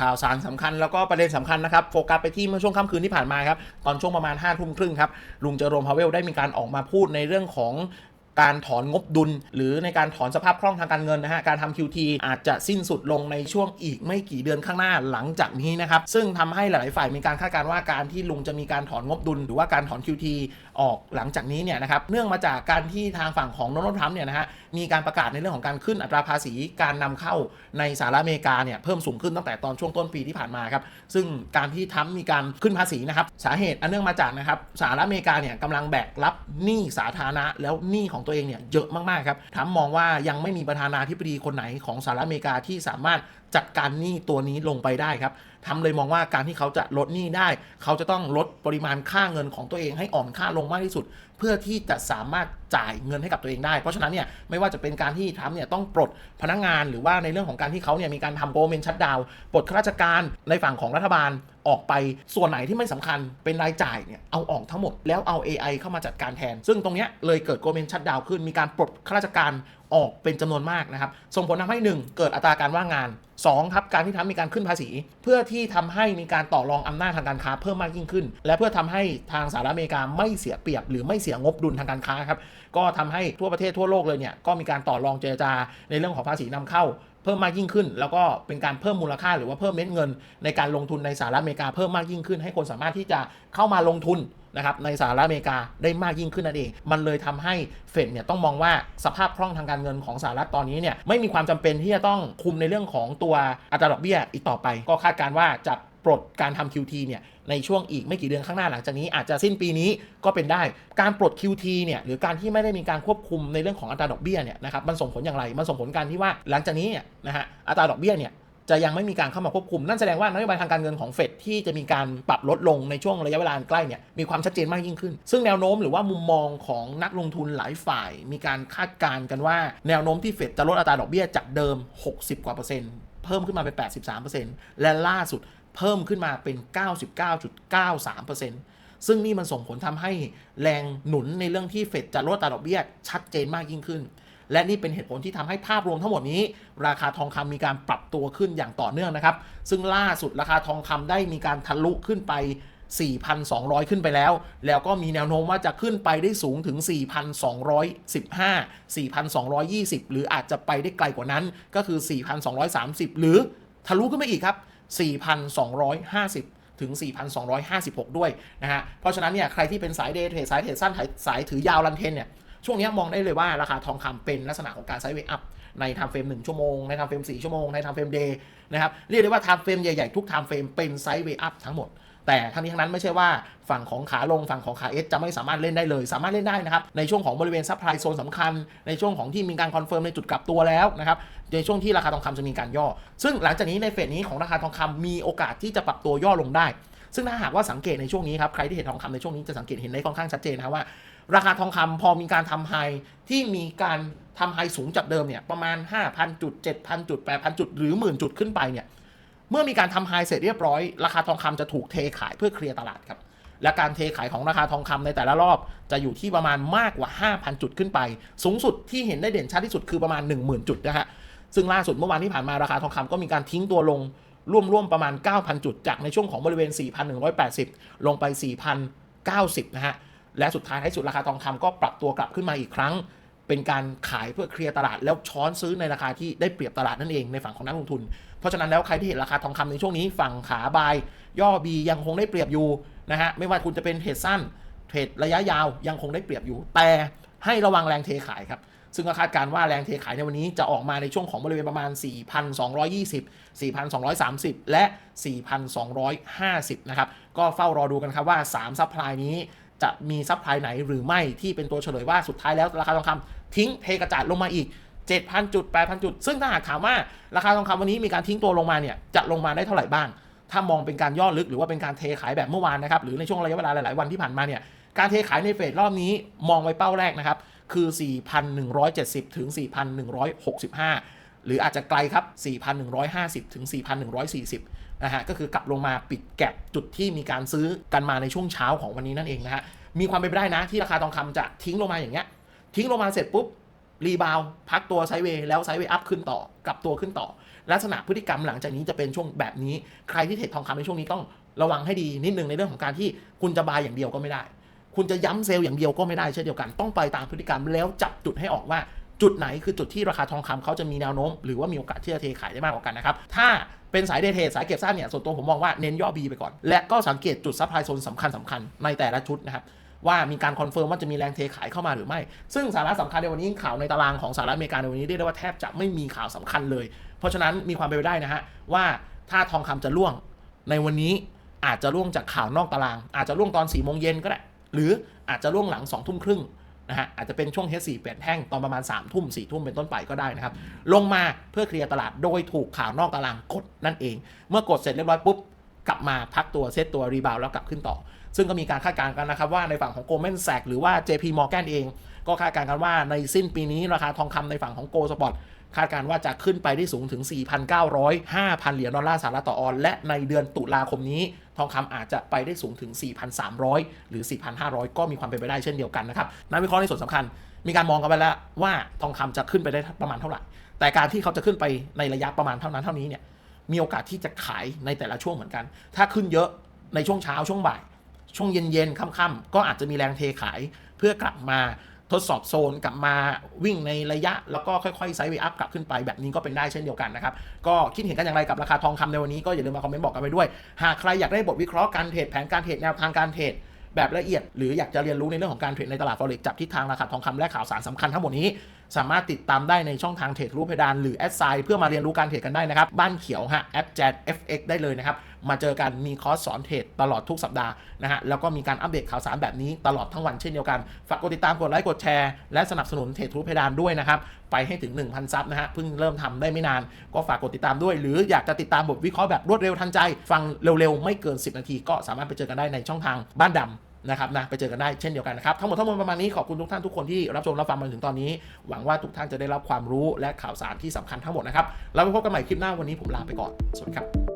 ข่าวสารสำคัญแล้วก็ประเด็นสำคัญนะครับโฟกัสไปที่เมื่อช่วงค่ำคืนที่ผ่านมาครับตอนช่วงประมาณ5้าทุ่มครึ่งครับลุงเจอโรมพาเวลได้มีการออกมาพูดในเรื่องของ การถอนงบดุล หรือในการถอนสภาพคล่องทางการเงินนะฮะ การทำ QT อาจจะสิ้นสุดลงในช่วงอีกไม่กี่เดือนข้างหน้าหลังจากนี้นะครับ ซึ่งทำให้หลาย ๆ ฝ่ายมีการคาดการณ์ว่าการที่ลุงจะมีการถอนงบดุล หรือว่าการถอน QT ออกหลังจากนี้เนี่ยนะครับ เนื่องมาจากการที่ทางฝั่งของโดนัลด์ทรัมป์เนี่ยนะฮะ มีการประกาศในเรื่องของการขึ้นอัตราภาษีการนำเข้าในสหรัฐอเมริกาเนี่ยเพิ่มสูงขึ้นตั้งแต่ตอนช่วงต้นปีที่ผ่านมาครับ ซึ่งการที่ทรัมป์มีการขึ้นภาษีนะครับ สาเหตุอันเนื่องมาจากนะครับสหรัฐอเมริกาเนี่ยกำลังแบกรับหนี้สาธารณะแล้วหนี้ของตวเองเนี่ยเยอะมากๆครับถามมองว่ายังไม่มีประธานาธิบดีคนไหนของสหรัฐอเมริกาที่สามารถจัดการหนี้ตัวนี้ลงไปได้ครับทำเลยมองว่าการที่เขาจะลดหนี้ได้ เขาจะต้องลดปริมาณค่าเงินของตัวเองให้อ่อนค่าลงมากที่สุด เพื่อที่จะสามารถจ่ายเงินให้กับตัวเองได้ เพราะฉะนั้นเนี่ยไม่ว่าจะเป็นการที่ทรัมป์เนี่ยต้องปลดพนักงานหรือว่าในเรื่องของการที่เขาเนี่ยมีการทำโกลเมนชัดดาวปลดข้าราชการในฝั่งของรัฐบาลออกไปส่วนไหนที่ไม่สำคัญเป็นรายจ่ายเนี่ยเอาออกทั้งหมดแล้วเอา AI เข้ามาจัดการแทน ซึ่งตรงเนี้ยเลยเกิดโกลเมนชัดดาวขึ้นมีการปลดข้าราชการ ออกเป็นจำนวนมากนะครับ ส่งผลทำให้ 1 เกิดอัตราการว่างงาน 2 ครับ การที่ทำมีการขึ้นภาษี เพื่อที่ทำให้มีการต่อรองอำนาจทางการค้าเพิ่มมากยิ่งขึ้น และเพื่อทำให้ทางสหรัฐอเมริกาไม่เสียเปรียบ หรือไม่เสียงบดุลทางการค้าครับ ก็ทำให้ทั่วประเทศทั่วโลกเลยเนี่ย ก็มีการต่อรองเจรจาในเรื่องของภาษีนำเข้าเพิ่มมากยิ่งขึ้น แล้วก็เป็นการเพิ่มมูลค่าหรือว่าเพิ่มเม็ดเงิน ในการลงทุนในสหรัฐอเมริกาเพิ่มมากยิ่งขึ้น ให้คนสามารถที่จะเข้ามาลงทุน นะครับในสหรัฐอเมริกาได้มากยิ่งขึ้นนั่นเอง มันเลยทำให้เฟดเนี่ยต้องมองว่าสภาพคล่องทางการเงินของสหรัฐตอนนี้เนี่ยไม่มีความจำเป็นที่จะต้องคุมในเรื่องของตัวอัตราดอกเบี้ยอีกต่อไป ก็คาดการณ์ว่าจะปลดการทำ QT เนี่ยในช่วงอีกไม่กี่เดือนข้างหน้าหลังจากนี้อาจจะสิ้นปีนี้ก็เป็นได้ การปลด QT เนี่ยหรือการที่ไม่ได้มีการควบคุมในเรื่องของอัตราดอกเบี้ยเนี่ยนะครับมันส่งผลอย่างไร มันส่งผลการที่ว่าหลังจากนี้เนี่ยนะฮะอัตราดอกเบี้ยเนี่ย จะยังไม่มีการเข้ามาควบคุม นั่นแสดงว่านโยบายทางการเงินของเฟดที่จะมีการปรับลดลงในช่วงระยะเวลาใกล้เนี่ยมีความชัดเจนมากยิ่งขึ้น ซึ่งแนวโน้มหรือว่ามุมมองของนักลงทุนหลายฝ่าย มีการคาดการณ์กันว่าแนวโน้มที่เฟดจะลดอัตราดอกเบี้ยจากเดิม 60 กว่าเปอร์เซ็นต์เพิ่มขึ้นมาเป็น 83เปอร์เซ็นต์และล่าสุดเพิ่มขึ้นมาเป็น 99.93เปอร์เซ็นต์ซึ่งนี่มันส่งผลทำให้แรงหนุนในเรื่องที่เฟดจะลดอัตราดอกเบี้ยชัดเจนมากยิ่งขึ้น และนี่เป็นเหตุผลที่ทำให้ภาพรวมทั้งหมดนี้ ราคาทองคำมีการปรับตัวขึ้นอย่างต่อเนื่องนะครับ ซึ่งล่าสุดราคาทองคำได้มีการทะลุขึ้นไป 4,200 ขึ้นไปแล้ว แล้วก็มีแนวโน้มว่าจะขึ้นไปได้สูงถึง 4,215 4,220 หรืออาจจะไปได้ไกลกว่านั้น ก็คือ 4,230 หรือทะลุขึ้นไปอีกครับ 4,250ถึง 4,256 ด้วยนะฮะ เพราะฉะนั้นเนี่ย ใครที่เป็นสายเดย์เทรดสายเทรดสั้นสายสายถือยาวรันเทนเนี่ย ช่วงนี้มองได้เลยว่าราคาทองคำเป็นลักษณะของการไซด์เวย์อัพในไทม์เฟรม1ชั่วโมงในไทม์เฟรม4ชั่วโมงในไทม์เฟรมเดย์นะครับเรียกได้ว่าไทม์เฟรมใหญ่ๆทุกไทม์เฟรมเป็นไซด์เวย์อัพทั้งหมดแต่ทั้งนี้ทั้งนั้นไม่ใช่ว่าฝั่งของขาลงฝั่งของขาเอสจะไม่สามารถเล่นได้เลย สามารถเล่นได้นะครับ ในช่วงของบริเวณซัพพลายโซนสำคัญ ในช่วงของที่มีการคอนเฟิร์มในจุดกลับตัวแล้วนะครับ ในช่วงที่ราคาทองคำจะมีการย่อ ซึ่งหลังจากนี้ในเฟสนี้ของราคาทองคำมีโอกาสที่จะปรับตัวย่อลงได้ ซึ่งถ้าหากว่าสังเกตในช่วงนี้ครับใครที่เห็นทองคำในช่วงนี้จะสังเกตเห็นได้ค่อนข้างชัดเจนนะว่า ราคาทองคำพอมีการทำไฮที่มีการทำไฮสูงจากเดิมเนี่ยประมาณ 5,000จุด7,000จุด8,000จุดหรือหมื่นจุดขึ้นไปเนี่ยเมื่อมีการทำไฮเสร็จเรียบร้อย ราคาทองคำจะถูกเทขายเพื่อเคลียร์ตลาดครับและการเทขายของราคาทองคำในแต่ละรอบ จะอยู่ที่ประมาณมากกว่า 5,000 จุดขึ้นไป สูงสุดที่เห็นได้เด่นชัดที่สุดคือประมาณ 10,000 จุดนะฮะซึ่งล่าสุดเมื่อวานที่ผ่านมาราคาทองคำก็มีการทิ้งตัวลง ร่วมๆประมาณ 9,000 จุด จากในช่วงของบริเวณ 4,180 ลงไป 4,090 นะฮะ และสุดท้ายท้สุดราคาทองคำก็ปรับตัวกลับขึ้นมาอีกครั้ง เป็นการขายเพื่อเคลียร์ตลาดแล้วช้อนซื้อในราคาที่ได้เปรียบตลาดนั่นเองในฝั่งของนักลงทุน เพราะฉะนั้นแล้วใครที่เห็นราคาทองคำในช่วงนี้ฝั่งขาบายย่อ B ยังคงได้เปรียบอยู่นะฮะไม่ว่าคุณจะเป็นเทรดสั้นเทรดระยะยาวยังคงได้เปรียบอยู่ แต่ให้ระวังแรงเทขายครับ ซึ่งก็คาดการณ์ว่าแรงเทขายในวันนี้จะออกมาในช่วงของบริเวณประมาณ 4,220 4,230 และ 4,250 นะครับ ก็เฝ้ารอดูกันครับว่า 3 ซัพพลายนี้จะมีซัพพลายไหนหรือไม่ที่เป็นตัวเฉลยว่าสุดท้ายแล้วราคาทองคำทิ้งเทกระจาดลงมาอีก 7,000 จุด 8,000 จุด ซึ่งถ้าหากถามว่าราคาทองคำวันนี้มีการทิ้งตัวลงมาเนี่ยจะลงมาได้เท่าไหร่บ้าง ถ้ามองเป็นการย่อลึกหรือว่าเป็นการเทขายแบบเมื่อวานนะครับหรือในช่วงระยะเวลาหลาย ๆ วันที่ผ่านมาเนี่ยการเทขายในเฟสรอบนี้มองไว้เป้าแรกนะครับ คือ 4,170 ถึง 4,165 หรืออาจจะไกลครับ 4,150 ถึง 4,140 นะฮะ ก็คือกลับลงมาปิดแก็บจุดที่มีการซื้อกันมาในช่วงเช้าของวันนี้นั่นเองนะฮะ มีความเป็นไปได้นะที่ราคาทองคำจะทิ้งลงมาอย่างเงี้ย ทิ้งลงมาเสร็จปุ๊บรีบาวพักตัวไซเวย์แล้วไซเวย์อัพขึ้นต่อกลับตัวขึ้นต่อ ลักษณะพฤติกรรมหลังจากนี้จะเป็นช่วงแบบนี้ ใครที่เทรดทองคำในช่วงนี้ต้องระวังให้ดีนิดนึงในเรื่องของการที่คุณจะบายอย่างเดียวก็ไม่ได้ คุณจะย้ำเซลล์อย่างเดียวก็ไม่ได้เช่นเดียวกัน ต้องไปตามพฤติกรรมแล้วจับจุดให้ออกว่าจุดไหนคือจุดที่ราคาทองคำเขาจะมีแนวโน้ม หรือว่ามีโอกาสที่จะเทขายได้มากกว่ากันนะครับ ถ้าเป็นสายเดย์เทรดสายเก็บสั้นเนี่ยส่วนตัวผมมองว่าเน้นย่อ B ไปก่อน และก็สังเกตจุดซัพพลายโซนสำคัญสคัญๆในแต่ละชุดนะครับว่ามีการคอนเฟิร์มว่าจะมีแรงเทขายเข้ามาหรือไม่ ซึ่งสาระสำคัญในวันนี้ข่าวในตารางของสหรัฐอเมริกาในวันนี้เรียกได้ว่าแทบจะไม่มีข่าวสำคัญเลย เพราะฉะนั้นมีความเป็นไปได้นะฮะว่าถ้าทองคำจะร่วงในวันนี้อาจจะร่วงจากข่าวนอกตาราง อาจจะร่วงตอน4ี่โมงเย็นก็ได้ หรืออาจจะร่วงหลัง2องทุ่มครึ่งนะฮะอาจจะเป็นช่วง H4 เปลี่ยนแท่งตอนประมาณ3ามทุ่มสี่ทุ่มเป็นต้นไปก็ได้นะครับ ลงมาเพื่อเคลียร์ตลาดโดยถูกข่าวนอกตารางกดนั่นเอง เมื่อกดเสร็จเรียบร้อยปุ๊บกลับมาพักตัวเซตตัวรีบาวแล้วกลับขึ้นต่อ ซึ่งก็มีการคาดการณ์กันนะครับว่าในฝั่งของ Goldman Sachs หรือว่า JP Morgan เอง ก็คาดการณ์กันว่าในสิ้นปีนี้ราคาทองคำในฝั่งของ Gold Spot คาดการณ์ว่าจะขึ้นไปได้สูงถึง 4,900 5,000 เหรียญดอลลาร์สหรัฐต่อออนและในเดือนตุลาคมนี้ทองคำอาจจะไปได้สูงถึง 4,300 หรือ 4,500 ก็มีความเป็นไปได้เช่นเดียวกันนะครับนักวิเคราะห์ในส่วนสำคัญ มีการมองกันไปแล้วว่าทองคำจะขึ้นไปได้ประมาณเท่าไหร่ แต่การที่เขาจะขึ้นไปในระยะประมาณเท่านั้นเท่านี้เนี่ยมีโอกาสที่จะขายในแต่ละช่วงเหมือนกัน ถ้าขึ้นเยอะในช่วงเช้าช่วงบ่าย ช่วงเย็นๆค่ำๆก็อาจจะมีแรงเทขายเพื่อกลับมา ทดสอบโซนกลับมาวิ่งในระยะ แล้วก็ค่อยๆไซด์เวอัพกลับขึ้นไปแบบนี้ก็เป็นได้เช่นเดียวกันนะครับ ก็คิดเห็นกันอย่างไรกับราคาทองคำในวันนี้ก็อย่าลืมมาคอมเมนต์บอกกันไปด้วย หากใครอยากได้บทวิเคราะห์การเทรดแผนการเทรดแนวทางการเทรดแบบละเอียด หรืออยากจะเรียนรู้ในเรื่องของการเทรดในตลาดฟอเร็กจับทิศทางราคาทองคำและข่าวสารสำคัญทั้งหมดนี้ สามารถติดตามได้ในช่องทางเทรดรูปเพดานหรือแอดไซเพื่อมาเรียนรู้การเทรดกันได้นะครับ บ้านเขียวฮะแอป j a d FX ได้เลยนะครับ มาเจอกันมีคอร์สสอนเทรดตลอดทุกสัปดาห์นะฮะแล้วก็มีการอัปเดตข่าวสารแบบนี้ตลอดทั้งวันเช่นเดียวกัน ฝากกดติดตามกดไลค์กดแชร์และสนับสนุนเทรดรูปเพดานด้วยนะครับไปให้ถึง 1,000 ซับนะฮะเพิ่งเริ่มทำได้ไม่นาน ก็ฝากกดติดตามด้วย หรืออยากจะติดตามบทวิเคราะห์แบบรวดเร็วทันใจ ฟังเร็วๆไม่เกิน 10 นาที ก็สามารถไปเจอกันได้ในช่องทางบ้านดำ นะครับนะไปเจอกันได้เช่นเดียวกันนะครับทั้งหมดทั้งมวลประมาณนี้ขอบคุณทุกท่านทุกคนที่รับชมรับฟังมาถึงตอนนี้ หวังว่าทุกท่านจะได้รับความรู้และข่าวสารที่สำคัญทั้งหมดนะครับเราไปพบกันใหม่คลิปหน้าวันนี้ผมลาไปก่อนสวัสดีครับ